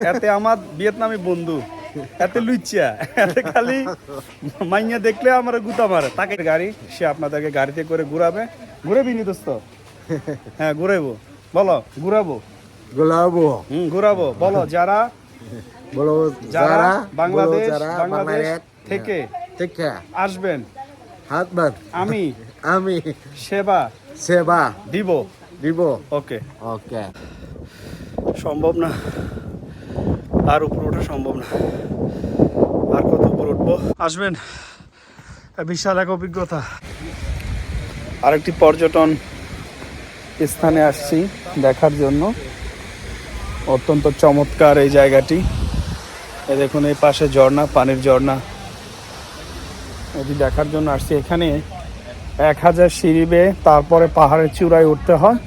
এতে আমার ভিয়েতনামি বন্ধু এতে লুচ্চা এতে খালি মাইয়া দেখলে আমার গুতা মারে তাকে গাড়ি সে আপনাদেরকে গাড়িতে করে ঘুরাবে ঘুরাবি নি দোস্ত হ্যাঁ ঘুরাবো বলো ঘুরাবো Gulabo. হুম ঘুরাবো বলো যারা Bolo যারা বাংলাদেশ বাংলাদেশ. থেকে Take care. আসবেন Husband. আমি Ami. সেবা Seba. দিব Dibo. ওকে Okay. সম্ভব না আর উপরে ওঠা সম্ভব না। আর কত উপরে উঠবো? আসবেন। বিশাল এক অভিজ্ঞতা। আরেকটি পর্যটন স্থানে আসছি দেখার জন্য। অত্যন্ত চমৎকার এই জায়গাটি। এ দেখুন এই পাশে ঝর্ণা পানির ঝর্ণা। এটি দেখার জন্য আসছি। এখানে এক হাজার সিঁড়ি বেয়ে তারপরে পাহাড়ের চূড়ায় উঠতে হয়।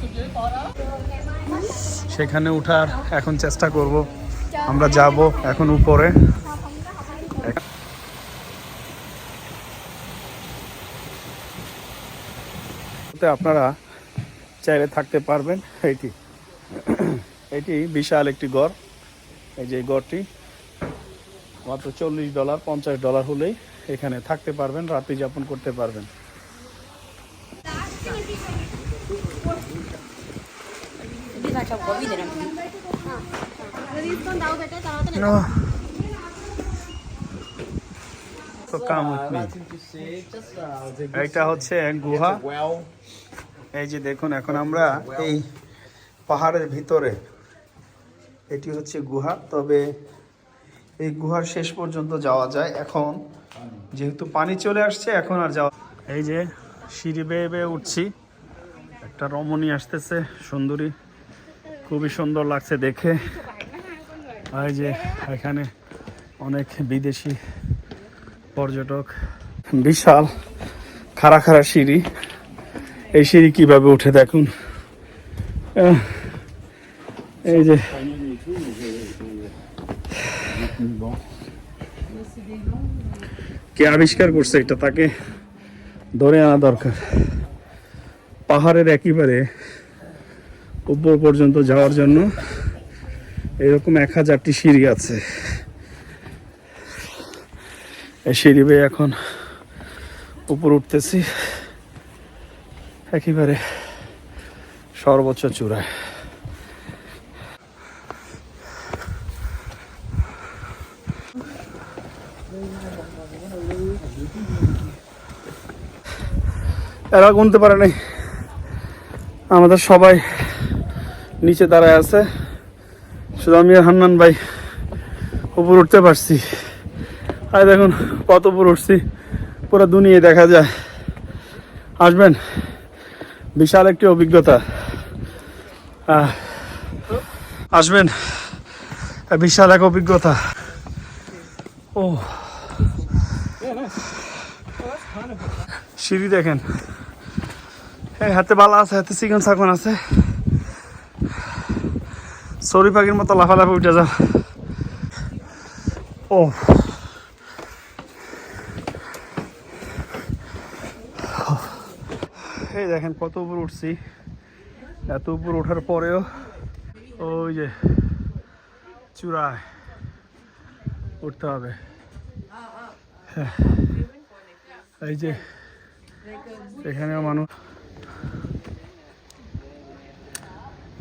সেখানে উঠার এখন চেষ্টা করব। আমরা যাব এখন উপরে। আপনারা চাইলে থাকতে পারবেন। এইটি এটি বিশাল একটি গড়। এই যে গড়টি, মাত্র চল্লিশ ডলার, পঞ্চাশ ডলার হলেই এখানে থাকতে পারবেন, রাত্রি যাপন করতে পারবেন। So come with me. এটা হচ্ছে এক গুহা। এই যে দেখুন, এখন আমরা এই পাহাড়ের ভিতরে। এটি হচ্ছে গুহা, তবে এই গুহার শেষ পর্যন্ত যাওয়া যায়। এখন যেহেতু পানি চলে আসছে, এখন আর যাওয়া এই যে সিঁড়ি বেয়ে বেয়ে উঠছি। একটা রমণী আসতেছে, সুন্দরী। খুবই সুন্দর লাগছে দেখে। এই যে এখানে অনেক বিদেশি পর্যটক। বিশাল খাড়া খাড়া সিঁড়ি। এই সিঁড়ি কীভাবে উঠে দেখুন। এই যে কে আবিষ্কার করছে এটা? তাকে ধরে আনা দরকার। পাহাড়ের একেবারে উপর পর্যন্ত যাওয়ার জন্য। এরকম এক হাজারটি সিঁড়ি আছে। এই সিঁড়ি বেয়ে এখন উপর উঠতেছি। একেবারে সর্বোচ্চ চূড়ায়। এরা গুনতে পারে নাই। আমাদের সবাই নিচে দাঁড়ায় আছে। শুধু আমি আর হান্নান ভাই উপর উঠতে পারছি। আর দেখুন, কত উপর উঠছি। পুরো দুনিয়া দেখা যায়। আসবেন? বিশাল একটি অভিজ্ঞতা। আসবেন? বিশাল এক অভিজ্ঞতা। ও। সিঁড়ি দেখেন। এই হাতে বালা আছে, হাতে চিকেন সাকন আছে। সরি পাখির মতো লাফালাফি উঠে যা ও। এই দেখেন কত উপর উঠছি। এত উপর ওঠার পরেও ওই যে চূড়ায় উঠতে হবে। হ্যাঁ। এই যে এখানেও মানুষ।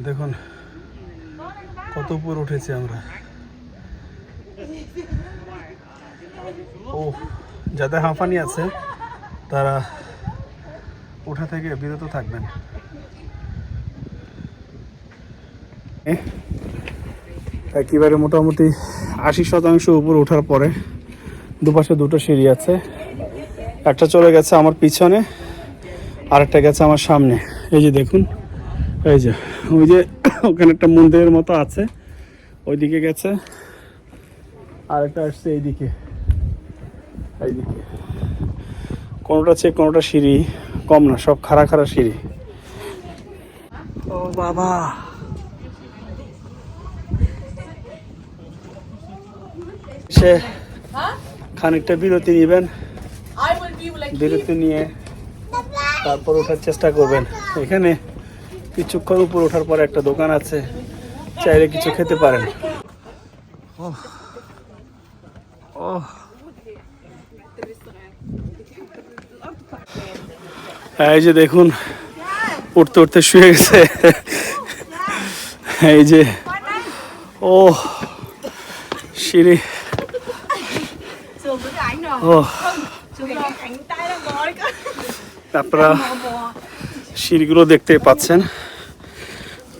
দেখুন কত উপর উঠেছি আমরা। ও যাদের হাঁফানি আছে, তারা ওঠা থেকে বিরত থাকবেন। একেবারে মোটামুটি আশি শতাংশ উপর ওঠার পরে দুপাশে দুটো সিঁড়ি আছে। একটা চলে গেছে আমার পিছনে, আরেকটা গেছে আমার সামনে। এই যে দেখুন এই যে ওই যে ওখানে একটা মন্দিরের মতো আছে ওইদিকে গেছে। আর একটা আসছে এইদিকে। এইদিকে। কোনোটা চেয়ে কোনোটা সিঁড়ি কম না সব খাড়া খাড়া সিঁড়ি। ও বাবা। সে খানিকটা বিরতি নেবেন বিরতি নিয়ে তারপর ওঠার চেষ্টা করবেন। এখানে কিছুক্ষণ উপর ওঠার পরে একটা দোকান আছে, চাইলে কিছু খেতে পারেন। এই যে দেখুন, উঠতে উঠতে শুয়ে গেছে। এই যে ও সিঁড়ি। ও আপনারা সিঁড়িগুলো দেখতে পাচ্ছেন।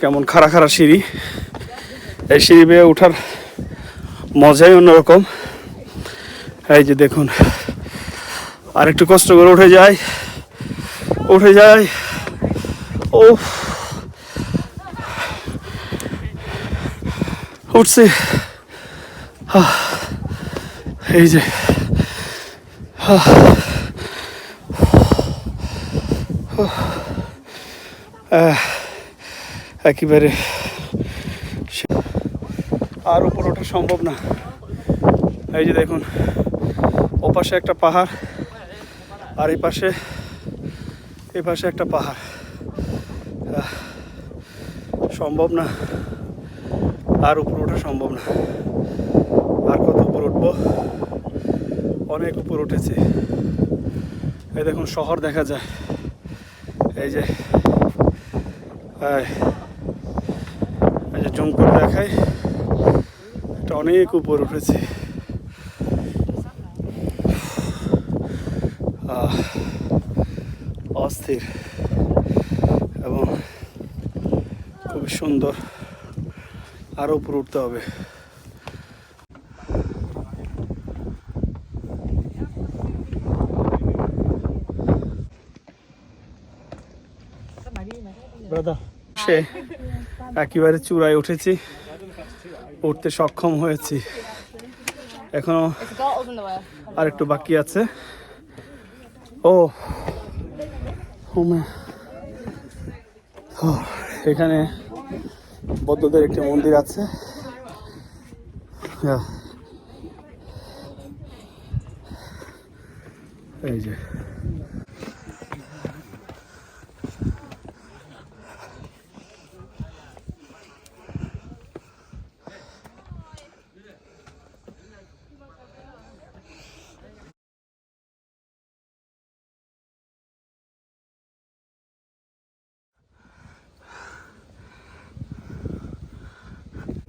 কেমন খাড়া খাড়া সিঁড়ি। এই সিঁড়ি বেয়ে ওঠার মজাই অন্যরকম। এই যে দেখুন আর একটু কষ্ট করে উঠে যায় উঠে যায়। ও উঠছে। এই যে আহ, একেবারে আর উপর ওঠা সম্ভব না। এই যে দেখুন, ওপাশে একটা পাহাড় আর এই পাশে এই পাশে একটা পাহাড়। সম্ভব না। আর উপর ওঠা সম্ভব না। আর কত উপর উঠবো? অনেক উপর উঠেছে। এই দেখুন, শহর দেখা যায়। এই যে, এই এই যে জুম করে দেখায়। এটা অনেক উপর উঠেছে। অস্থির এবং খুবই সুন্দর। আরও উপরে উঠতে হবে। সে একেবারে চূড়ায় উঠেছি। উঠতে সক্ষম হয়েছি। এখনও আর একটু বাকি আছে। ও এখানে বৌদ্ধদের একটি মন্দির আছে। এই যে।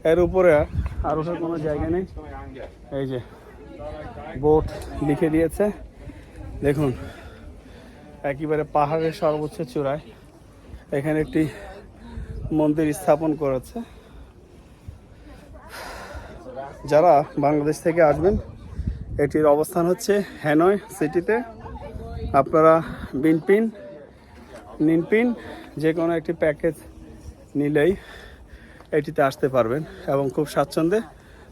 এর উপরে আর ওঠার কোনো জায়গা নেই। এই যে বোট লিখে দিয়েছে। দেখুন, একেবারে পাহাড়ের সর্বোচ্চ চূড়ায় এখানে একটি মন্দির স্থাপন করেছে। যারা বাংলাদেশ থেকে আসবেন, এটির অবস্থান হচ্ছে হ্যানয় সিটিতে। আপনারা বিনপিন, নিনপিন যে কোনো একটি প্যাকেজ নিলেই এটিতে আসতে পারবেন এবং খুব স্বাচ্ছন্দ্যে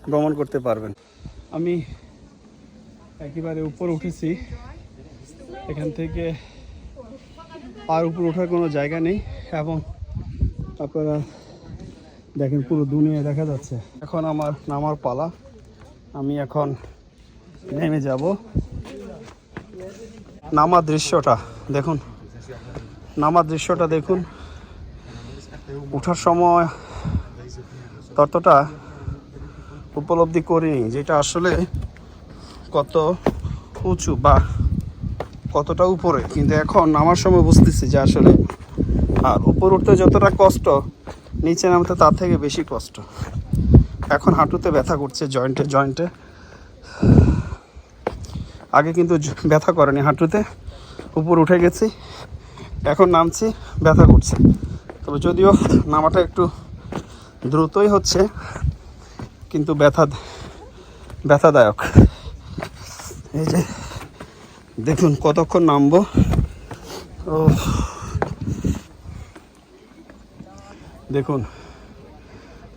ভ্রমণ করতে পারবেন। আমি একেবারে উপর উঠেছি। এখান থেকে আর উপর ওঠার কোনো জায়গা নেই এবং আপনারা দেখেন পুরো দুনিয়া দেখা যাচ্ছে। এখন আমার নামার পালা। আমি এখন নেমে যাব। নামার দৃশ্যটা দেখুন। নামার দৃশ্যটা দেখুন। ওঠার সময় ততটা উপলব্ধি করিনি যেটা আসলে কত উঁচু বা কতটা উপরে। কিন্তু এখন নামার সময় বুঝতেছি যে আসলে আর উপর উঠতে যতটা কষ্ট, নিচে নামতে তার থেকে বেশি কষ্ট। এখন হাঁটুতে ব্যথা করছে জয়েন্টে জয়েন্টে আগে কিন্তু ব্যথা করেনি হাঁটুতে। উপর উঠে গেছি, এখন নামছি, ব্যথা করছে। তবে যদিও নামাটা একটু দ্রুতই হচ্ছে কিন্তু ব্যথা ব্যথাদায়ক। এই যে দেখুন কতক্ষণ নামবো। ও দেখুন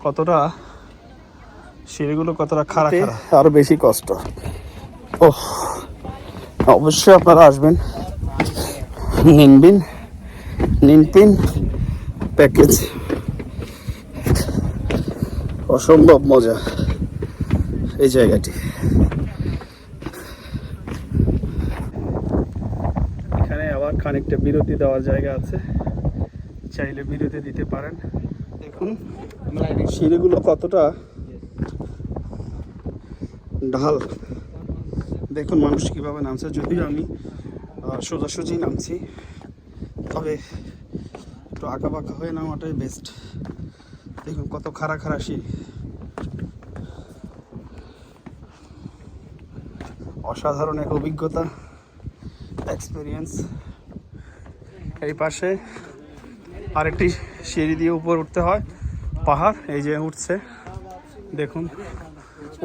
কতটা সিঁড়িগুলো কতটা খারাপ আরও বেশি কষ্ট। ও অবশ্যই আপনারা আসবেন। নিনবিন নিনপিন প্যাকেজ। অসম্ভব মজা এই জায়গাটি। এখানে আবার খানিকটা বিরতি দেওয়ার জায়গা আছে। চাইলে বিরতি দিতে পারেন। দেখুন সিঁড়িগুলো কতটা ঢাল। দেখুন মানুষ কীভাবে নামছে। যদিও আমি সোজাসুজি নামছি তবে একটু আঁকা বাঁকা হয়ে নামাটাই বেস্ট দেখুন কত খাড়া খাড়া সিঁড়ি অসাধারণ এক অভিজ্ঞতা এক্সপিরিয়েন্স এই পাশে আরেকটি সিঁড়ি দিয়ে উপর উঠতে হয়, পাহাড়, এই যে উঠছে। দেখুন,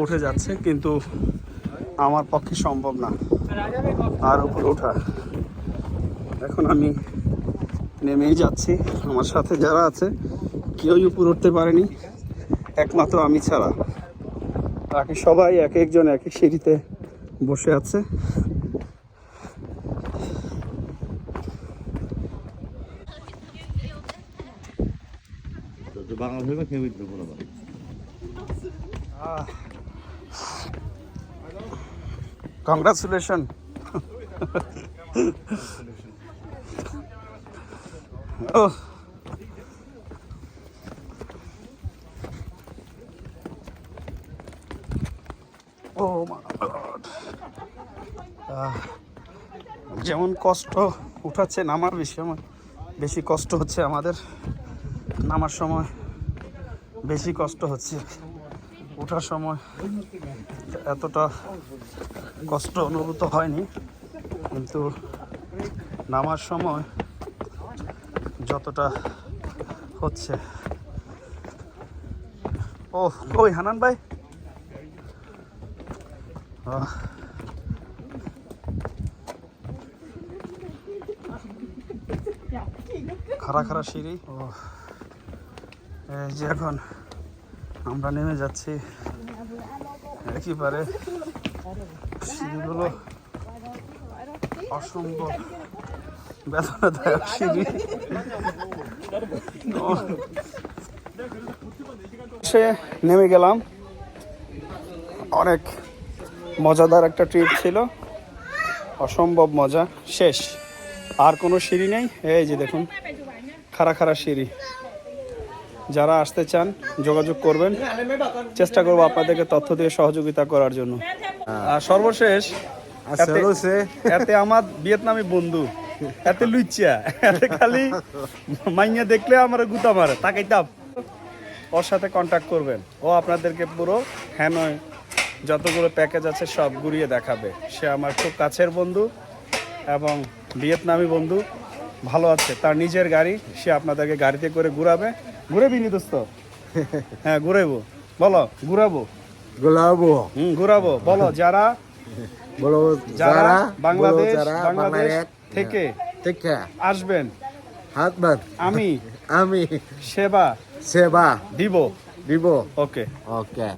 উঠে যাচ্ছে, কিন্তু আমার পক্ষে সম্ভব না আর উপর ওঠা। এখন আমি নেমেই যাচ্ছি, আমার সাথে যারা আছে কেউই উপর উঠতে পারেনি। একমাত্র আমি ছাড়া। বাকি সবাই এক একজন এক এক সিঁড়িতে বসে আছে। বাংলা ভেবে খেয়ে বলো কংগ্রাচুলেশন ও যেমন কষ্ট উঠাচ্ছে নামার বেশি আমার বেশি কষ্ট হচ্ছে আমাদের, নামার সময় বেশি কষ্ট হচ্ছে। ওঠার সময় এতটা কষ্ট অনুভূত হয়নি, কিন্তু নামার সময় যতটা হচ্ছে। ও ওই হানান ভাই। খাড়া খাড়া সিঁড়ি। ও এই যে এখন আমরা নেমে যাচ্ছি। একেবারে সিঁড়িগুলো অসম্ভব বেদনাদায়ক সিঁড়ি। সে নেমে গেলাম। অনেক মজাদার একটা ট্রিপ ছিল। অসম্ভব মজা। শেষ। আর কোনো সিঁড়ি নেই? এই যে দেখুন খাড়া খাড়া সিঁড়ি। যারা আসতে চান যোগাযোগ করবেন। চেষ্টা করব আপনাদেরকে তথ্য দিয়ে সহযোগিতা করার জন্য। আর সর্বশেষ এতে- আমার ভিয়েতনামি বন্ধু। এতে লুইচা এতে খালি মাইয়া দেখলে আমার গুতা মারে। তাকাইতাম ওর সাথে কন্ট্যাক্ট করবেন। ও আপনাদেরকে পুরো হ্যানয় যতগুলো প্যাকেজ আছে সব ঘুরিয়ে দেখাবে। সে আমার খুব কাছের বন্ধু এবং ভিয়েতনামি বন্ধু ভালো আছে। তার নিজের গাড়ি সে আপনাদেরকে গাড়িতে করে ঘুরাবে। ঘুরে বিনি দোস্ত। হ্যাঁ ঘুরাইবো। বলো ঘুরাবো? গোলাবো হুম ঘুরাবো। বলো যারা? বলো যারা? বাংলাদেশ বাংলাদেশ? থেকে থেকে। আসবেন। হাত বাদ। আমি। আমি। সেবা সেবা। দিব। দিব। ওকে। ওকে।